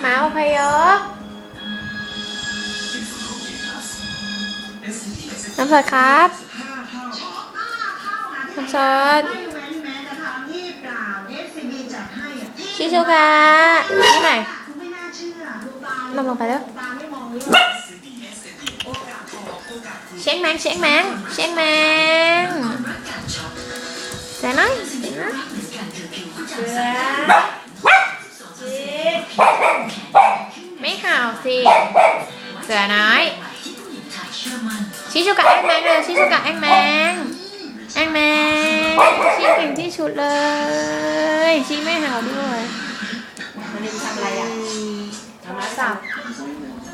หมาอพยพน้ำสดครับน้ำสดชิชูกะนี่หน่อยคุณไม่น่าเชื่อดูตาลงไปแล้วตาไม่มองเช็คแมงเช็คแมงเช็คแมงแต่น้อยเดี๋ยวนะไม่เห่า สิเสือน้อยชิชูกะแองแมงเลยชิชูกะแองแมงแองแมงชิเก่งที่สุดเลยชิไม่เห่าด้วยวันนี้ทำอะไรอะทำมาสัสับบ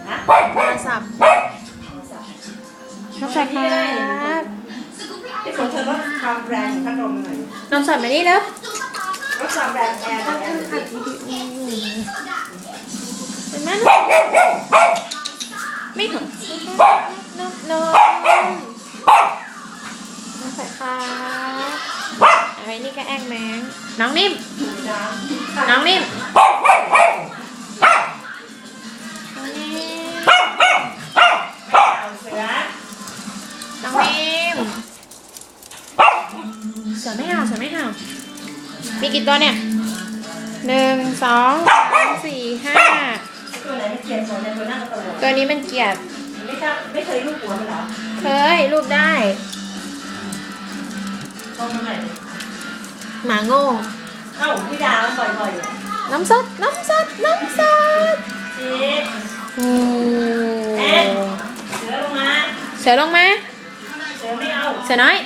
นะมาสับน้องใส่ครับที่ผมเธอลดความแรงของพัดลมหน่อยน้องใส่มานี่แล้วลดความแรงแอร์แอร์เห็ นไหมไม่ถึงนกนกน้องใส่ครับอะไรนี่ก็แองแมงน้องนิ่ม น้องนิ่มน้องนิ่มสือน้องนิ่มเสือไม่ห่าเสือไม่ห่ามีกี่ตัวเนี่ยหนึ่งสองสามสี่ห้า เกลียดตัวไหนตัวนั่งตลกตัวนี้มันเกลียดไม่ชอบไม่เคยลูกหัวมันเหรอเคยรูปได้ลงมาหน่อยหมาโง่เอ้าพี่ดาวบ่อยๆอยู่น้ำสดน้ำสดน้ำสดจีบโอ้เอ๊ะเสือลงมาเสือลงมาเสือไม่เอาเสือน้อย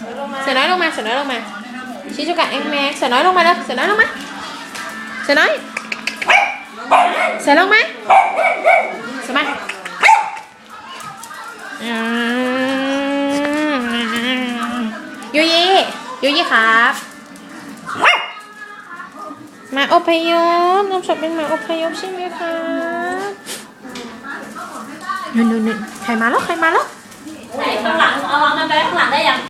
เสือลงมาเสือน้อยลงมาเสือน้อยลงมาชิจุกะเอ็งแม็กเสือน้อยลงมาเลยเสือน้อยลงมาเสือน้อย เสือลงมาเสือมาอืมยูยี่ยูยี่ครับ มาอพยพน้องชอบเป็นหมาอพยพใช่ไหมครับนู่นนู่นนู่นใครมาแล้วใครมาแล้วไหนข้างหลังเอาวางกันไปข้างหลังได้ยัง